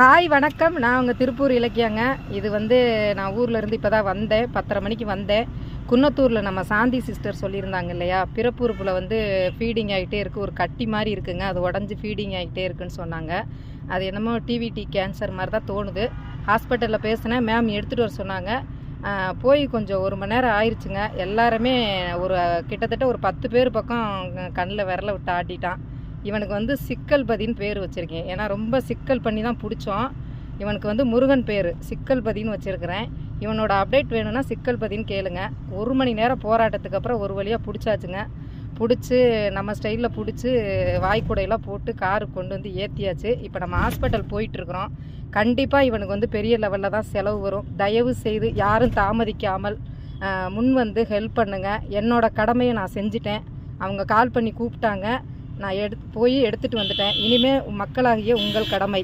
Hi வணக்கம். நான் உங்கள் திருப்பூர் இலக்கியங்க. இது வந்து நான் ஊரில் இருந்து இப்போ தான் வந்தேன். பத்தரை மணிக்கு வந்தேன். குன்னத்தூரில் நம்ம சாந்தி சிஸ்டர் சொல்லியிருந்தாங்க இல்லையா? பிறப்புறுப்பில் வந்து ஃபீடிங் ஆகிட்டே இருக்குது ஒரு கட்டி மாதிரி இருக்குங்க. அது உடஞ்சி ஃபீடிங் ஆகிட்டே இருக்குன்னு சொன்னாங்க. அது என்னமோ டிவிடி கேன்சர் மாதிரி தான் தோணுது. ஹாஸ்பிட்டலில் பேசினேன். மேம் எடுத்துகிட்டு வர சொன்னாங்க. போய் கொஞ்சம் ஒரு மணி நேரம் ஆயிடுச்சுங்க எல்லாருமே ஒரு கிட்டத்தட்ட ஒரு பத்து பேர் பக்கம் கண்ணில் விரல விட்டு ஆட்டிட்டான். இவனுக்கு வந்து சிக்கல் பதின்னு பேர் வச்சுருக்கேன். ஏன்னா ரொம்ப சிக்கல் பண்ணி தான் பிடிச்சோம் இவனுக்கு வந்து முருகன் பேர் சிக்கல் பதின்னு வச்சுருக்கிறேன். இவனோட அப்டேட் வேணும்னா சிக்கல் பதின்னு கேளுங்க. ஒரு மணி நேரம் போராட்டத்துக்கு அப்புறம் ஒரு வழியாக பிடிச்சாச்சுங்க. பிடிச்சி நம்ம ஸ்டைலில் பிடிச்சி வாய்க்குடையெல்லாம் போட்டு காருக்கு கொண்டு வந்து ஏற்றியாச்சு இப்போ நம்ம ஹாஸ்பிட்டல் போயிட்டுருக்குறோம். கண்டிப்பாக இவனுக்கு வந்து பெரிய லெவலில் தான் செலவு வரும். தயவு செய்து யாரும் தாமதிக்காமல் முன் வந்து ஹெல்ப் பண்ணுங்கள் என்னோடய கடமையை நான் செஞ்சிட்டேன். அவங்க கால் பண்ணி கூப்பிட்டாங்க. நான் எடுத்து போய் எடுத்துகிட்டு வந்துட்டேன். இனிமேல் மக்களாகிய உங்கள் கடமை.